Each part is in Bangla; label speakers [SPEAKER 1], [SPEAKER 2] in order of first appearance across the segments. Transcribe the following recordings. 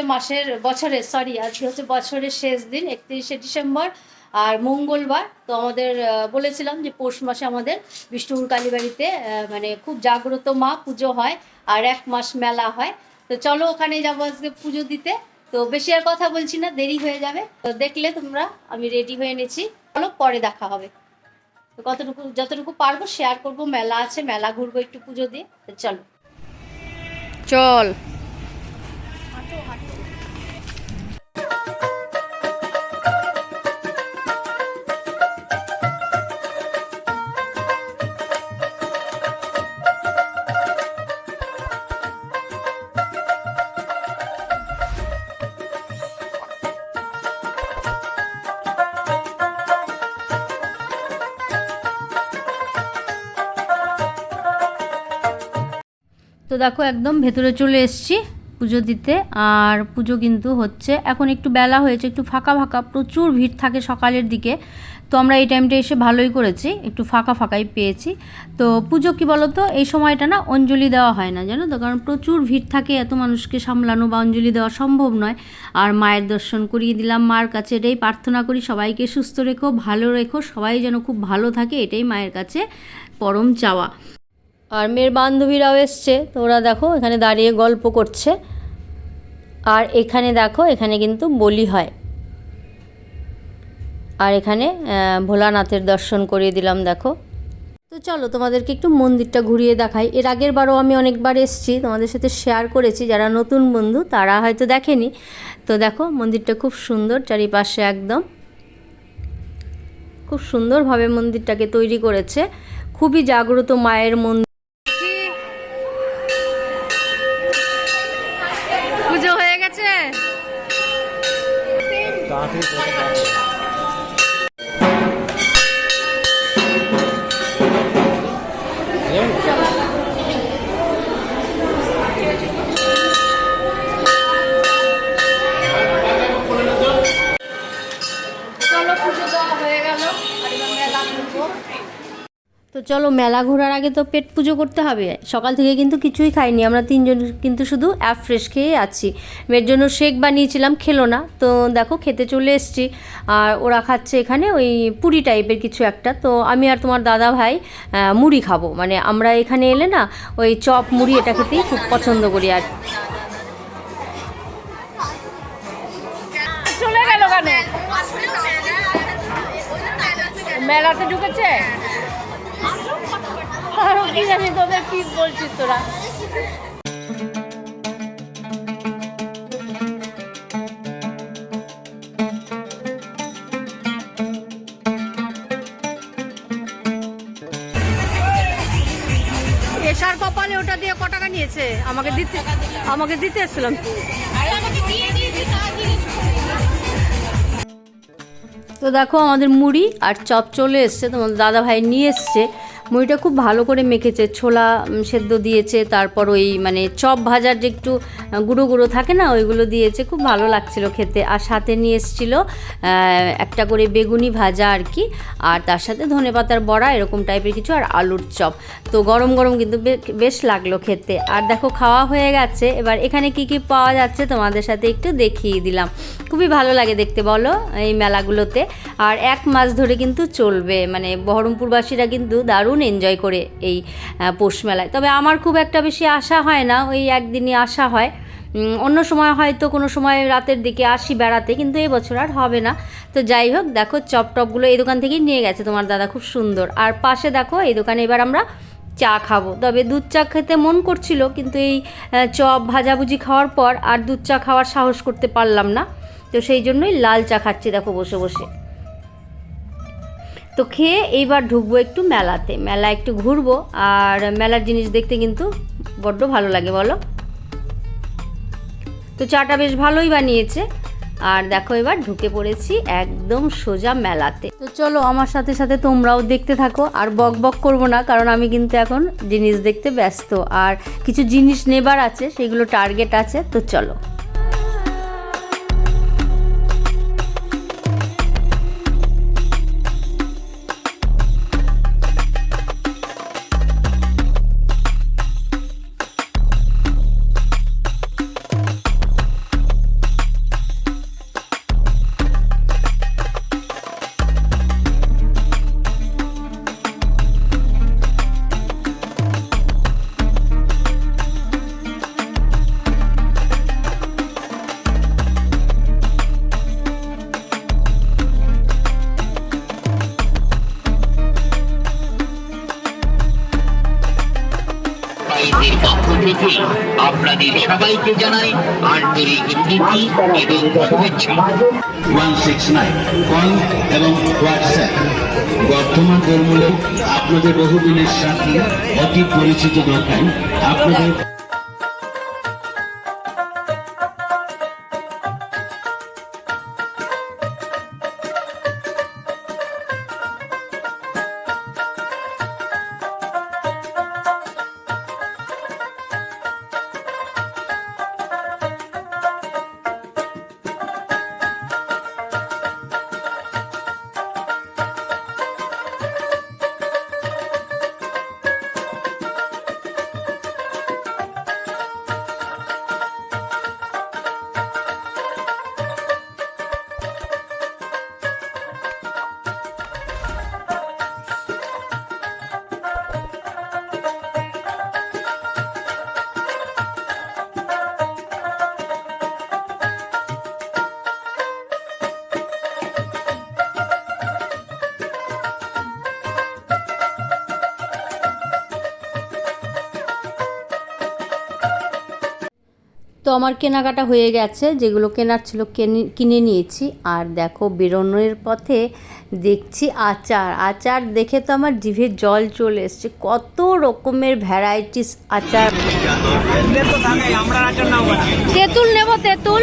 [SPEAKER 1] হচ্ছে মাসের, বছরের সরি আজকে হচ্ছে বছরের শেষ দিন, একত্রিশে ডিসেম্বর আর মঙ্গলবার। তো আমাদের বলেছিলাম যে পৌষ মাসে আমাদের বিষ্ণুপুর কালীবাড়িতে মানে খুব জাগ্রত মা পুজো হয় আর এক মাস মেলা হয়। তো চলো ওখানে যাব আজকে পুজো দিতে। তো বেশি আর কথা বলছি না, দেরি হয়ে যাবে। তো দেখলে তোমরা, আমি রেডি হয়ে নিয়েছি চলো পরে দেখা হবে। তো কতটুকু, যতটুকু পারব শেয়ার করব। মেলা আছে, মেলা ঘুরবো, একটু পুজো দিয়ে। তো চলো। চল। দেখো একদম ভেতরে চলে এসেছি পুজো দিতে। আর পুজো কিন্তু হচ্ছে, এখন একটু বেলা হয়েছে, একটু ফাঁকা ফাঁকা, প্রচুর ভিড় থাকে সকালের দিকে। তো আমরা এই টাইমটা এসে ভালোই করেছি, একটু ফাঁকা ফাঁকাই পেয়েছি। তো পুজো কি বলো তো এই সময়টা না অঞ্জলি দেওয়া হয় না, জানো তো? কারণ প্রচুর ভিড় থাকে, এত মানুষকে সামলানো বা অঞ্জলি দেওয়া সম্ভব নয়। আর মায়ের দর্শন করিয়ে দিলাম, মার কাছে এটাই প্রার্থনা করি, সবাইকে সুস্থ রেখো, ভালো রেখো, সবাই যেন খুব ভালো থাকে, এটাই মায়ের কাছে পরম চাওয়া। আর মেয়ের বান্ধবীরাও এসছে। তো ওরা দেখো এখানে দাঁড়িয়ে গল্প করছে। আর এখানে দেখো, এখানে কিন্তু বলি হয়। আর এখানে ভোলানাথের দর্শন করিয়ে দিলাম, দেখো। তো চলো তোমাদেরকে একটু মন্দিরটা ঘুরিয়ে দেখাই। এর আগের বারও আমি অনেকবার এসেছি, তোমাদের সাথে শেয়ার করেছি। যারা নতুন বন্ধু, তারা হয়তো দেখেনি। তো দেখো, মন্দিরটা খুব সুন্দর, চারিপাশে একদম খুব সুন্দরভাবে মন্দিরটাকে তৈরি করেছে। খুবই জাগ্রত মায়ের মন্দির। চলো তো চলো মেলা ঘোরার আগে তো পেট পুজো করতে হবে। সকাল থেকে কিন্তু কিছুই খাইনি। আমরা তিনজন কিন্তু শুধু অ্যাপ ফ্রেশ খেয়ে আছি। মেয়ের জন্য শেক বানিয়েছিলাম, খেলো না। তো দেখো, খেতে চলে এসছি। আর ওরা খাচ্ছে এখানে ওই পুরি টাইপের কিছু একটা। তো আমি আর তোমার দাদা ভাই মুড়ি খাব। মানে আমরা এখানে এলে না, ওই চপ মুড়ি এটা খেতেই খুব পছন্দ করি আর
[SPEAKER 2] মেলাতে ঢুকেছে? আরও কি জানি তোদের কি বলছিস তোরা
[SPEAKER 1] এসার কপালে ওটা দিয়ে ক টাকা নিয়েছে? আমাকে দিতে আমাকে দিতে এসেছিলাম। তো দেখো আমাদের মুড়ি আর চপ চলে এসছে তোমার দাদা ভাই নিয়ে এসছে। মুড়িটা খুব ভালো করে মেখেছে, ছোলা সেদ্ধ দিয়েছে, তারপর ওই মানে চপ ভাজার যে একটু গুঁড়ো গুঁড়ো থাকে না, ওইগুলো দিয়েছে, খুব ভালো লাগছিল খেতে। আর সাথে নিয়ে এসেছিল একটা করে বেগুনি ভাজা আর কি, আর তার সাথে ধনে পাতার বড়া, এরকম টাইপের কিছু, আর আলুর চপ। তো গরম গরম কিন্তু বেশ লাগল খেতে। আর দেখো খাওয়া হয়ে গেছে, এবার এখানে কি কি পাওয়া যাচ্ছে তোমাদের সাথে একটু দেখিয়ে দিলাম। খুবই ভালো লাগে দেখতে, বলো, এই মেলাগুলোতে। আর এক মাস ধরে কিন্তু চলবে মানে বহরমপুরবাসীরা কিন্তু দারুণ এনজয় করে এই পৌষ মেলায়। তবে আমার খুব একটা বেশি আশা হয় না, ওই একদিনই আসা হয়। অন্য সময় হয়তো কোনো সময় রাতের দিকে আসি বেড়াতে, কিন্তু এই বছর আর হবে না। তো যাই হোক, দেখো চপ টপগুলো এই দোকান থেকেই নিয়ে গেছে তোমার দাদা, খুব সুন্দর। আর পাশে দেখো, এই দোকানে এবার আমরা চা খাব। তবে দুধ চা খেতে মন করছিল, কিন্তু এই চপ ভাজাভুজি খাওয়ার পর আর দুধ চা খাওয়ার সাহস করতে পারলাম না। তো সেই জন্যই লাল চা খাচ্ছি, দেখো বসে বসে। তো খেয়ে এইবার ঢুকবো একটু মেলাতে। মেলা একটু ঘুরবো। আর মেলার জিনিস দেখতে কিন্তু বড্ড ভালো লাগে, বলো। তো চাটা বেশ ভালোই বানিয়েছে। আর দেখো এবার ঢুকে পড়েছি একদম সোজা মেলাতে। তো চলো আমার সাথে সাথে তোমরাও দেখতে থাকো। আর বক বক করব না, কারণ আমি কিন্তু এখন জিনিস দেখতে ব্যস্ত। আর কিছু জিনিস নেবার আছে, সেগুলো টার্গেট আছে, তো চলো।
[SPEAKER 3] সবাইকে জানাই আন্তরিক প্রীতি এবং শুভেচ্ছা।
[SPEAKER 4] ওয়ান সিক্স নাইন কল এবং হোয়াটসঅ্যাপ বর্তমান দলমূলে আপনাদের বহুদিনের সাথে অতি পরিচিত দরকার। আপনাদের
[SPEAKER 1] আমার কেনাকাটা হয়ে গেছে, যেগুলো কেনার ছিল কেনে- কিনে নিয়েছি। আর দেখো, বেরোনোর পথে দেখছি আচার। আচার দেখে তো আমার জিভে জল চলে এসছে। কত রকমের ভ্যারাইটিস আচার। তেঁতুল নেব, তেঁতুল।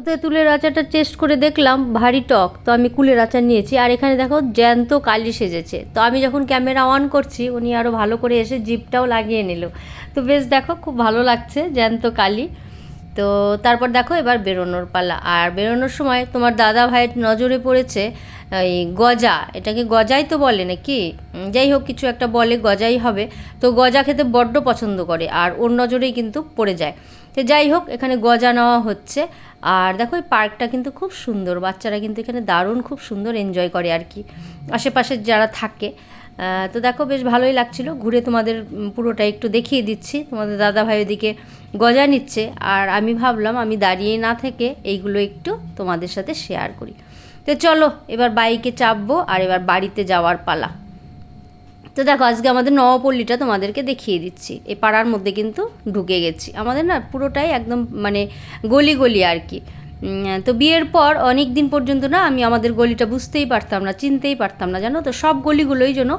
[SPEAKER 1] তো তেঁতুলের আচারটা টেস্ট করে দেখলাম, ভারী টক। তো আমি কুলের আচার নিয়েছি। আর এখানে দেখো, জ্যান্ত কালি সেজেছে। তো আমি যখন ক্যামেরা অন করছি, উনি আরও ভালো করে এসে জিপটাও লাগিয়ে নিল। তো বেশ দেখো, খুব ভালো লাগছে জ্যান্ত কালি। তো তারপর দেখো এবার বেরোনোর পালা। আর বেরোনোর সময় তোমার দাদা ভাইয়ের নজরে পড়েছে, এই গজা। এটাকে গজাই তো বলে নাকি? যাই হোক, কিছু একটা বলে, গজাই হবে। তো গজা খেতে বড্ড পছন্দ করে, আর ওর নজরেই কিন্তু পড়ে যায়। তো যাই হোক, এখানে গজা নেওয়া হচ্ছে। আর দেখো, এই পার্কটা কিন্তু খুব সুন্দর। বাচ্চারা কিন্তু এখানে দারুণ, খুব সুন্দর এনজয় করে আর কি। আশেপাশে যারা থাকে তো দেখো, বেশ ভালোই লাগছিল। ঘুরে তোমাদের পুরোটা একটু দেখিয়ে দিচ্ছি। তোমাদের দাদা ভাই ওদিকে গজা নিচ্ছে। আর আমি ভাবলাম, আমি দাঁড়িয়ে না থেকে এইগুলো একটু তোমাদের সাথে শেয়ার করি। তো চলো, এবার বাইকে চাপবো আর এবার বাড়িতে যাওয়ার পালা। তো দেখো, আজকে আমাদের নবপল্লীটা তোমাদেরকে দেখিয়ে দিচ্ছি। এই পাড়ার মধ্যে কিন্তু ঢুকে গেছি। আমাদের না পুরোটাই একদম মানে গলি গলি আর কি। তো বিয়ের পর অনেক দিন পর্যন্ত না আমি আমাদের গলিটা বুঝতেই পারতাম না, চিনতেই পারতাম না, জানো তো? সব গলিগুলোই যেন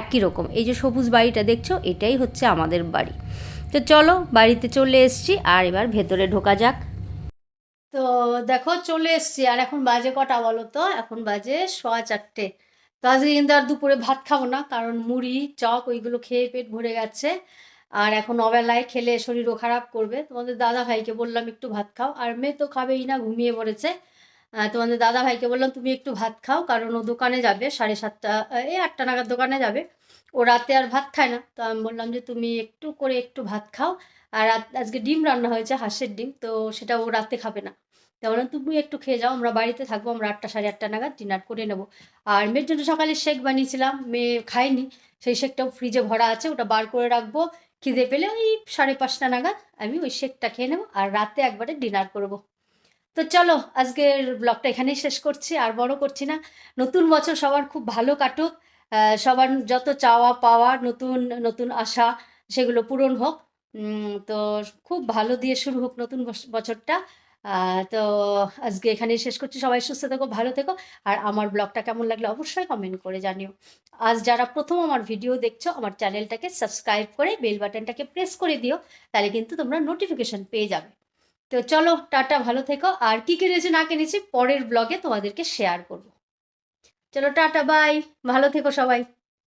[SPEAKER 1] একই রকম। এই যে সবুজ বাড়িটা দেখছ, এটাই হচ্ছে আমাদের বাড়ি। তো চলো, বাড়িতে চলে এসছি, আর এবার ভেতরে ঢোকা যাক। তো দেখো, চলে এসছি, আর এখন বাজে কটা বলো তো? এখন বাজে সোয়া চারটে। তো আজকে কিন্তু আর দুপুরে ভাত খাব না, কারণ মুড়ি চক ওইগুলো খেয়ে পেট ভরে গেছে। আর এখন অবেলায় খেলে শরীরও খারাপ করবে। তোমাদের দাদা ভাইকে বললাম, একটু ভাত খাও। আর মেয়ে তো খাবেই না, ঘুমিয়ে পড়েছে। তোমাদের দাদা ভাইকে বললাম, তুমি একটু ভাত খাও, কারণ ও দোকানে যাবে, সাড়ে সাতটা এই আটটা নাগাদ দোকানে যাবে। ও রাতে আর ভাত খায় না। তো আমি বললাম যে, তুমি একটু করে একটু ভাত খাও। আর আজকে ডিম রান্না হয়েছে, হাঁসের ডিম, তো সেটা ও রাতে খাবে না। তো বললাম, তুমি একটু খেয়ে যাও, আমরা বাড়িতে থাকব, আমরা আটটা, সাড়ে আটটা নাগাদ ডিনার করে নেব। আর মেয়ের জন্য সকালে শেক বানিয়েছিলাম, মেয়ে খায়নি, সেই শেকটাও ফ্রিজে ভরা আছে, ওটা বার করে রাখব। খিদে পেলে ওই সাড়ে পাঁচটা নাগাদ আমি ওই শেকটা খেয়ে নেব আর রাতে একবারে ডিনার করব। তো চলো, আজকের ব্লগটা এখানেই শেষ করছি, আর বড় করছি না। নতুন বছর সবার খুব ভালো কাটুক। সবার যত চাওয়া পাওয়া, নতুন নতুন আশা, সেগুলো পূরণ হোক। তো খুব ভালো দিয়ে শুরু হোক নতুন বছ- বছরটা। তো আজকে এখানেই শেষ করছি। সবাই সুস্থ থেকো, ভালো থেকো। আর আমার ব্লগটা কেমন লাগল অবশ্যই কমেন্ট করে জানিও। আজ যারা প্রথম আমার ভিডিও দেখছ, আমার চ্যানেলটাকে সাবস্ক্রাইব করে বেল বাটনটাকে প্রেস করে দিও, তাহলে কিন্তু তোমরা নোটিফিকেশন পেয়ে যাবে। তো চলো, টাটা, ভালো থেকো। আর কী কিনেছি না কিনেছি, পরের ব্লগে তোমাদেরকে শেয়ার করব। চলো, টাটা বাই ভালো থেকো সবাই।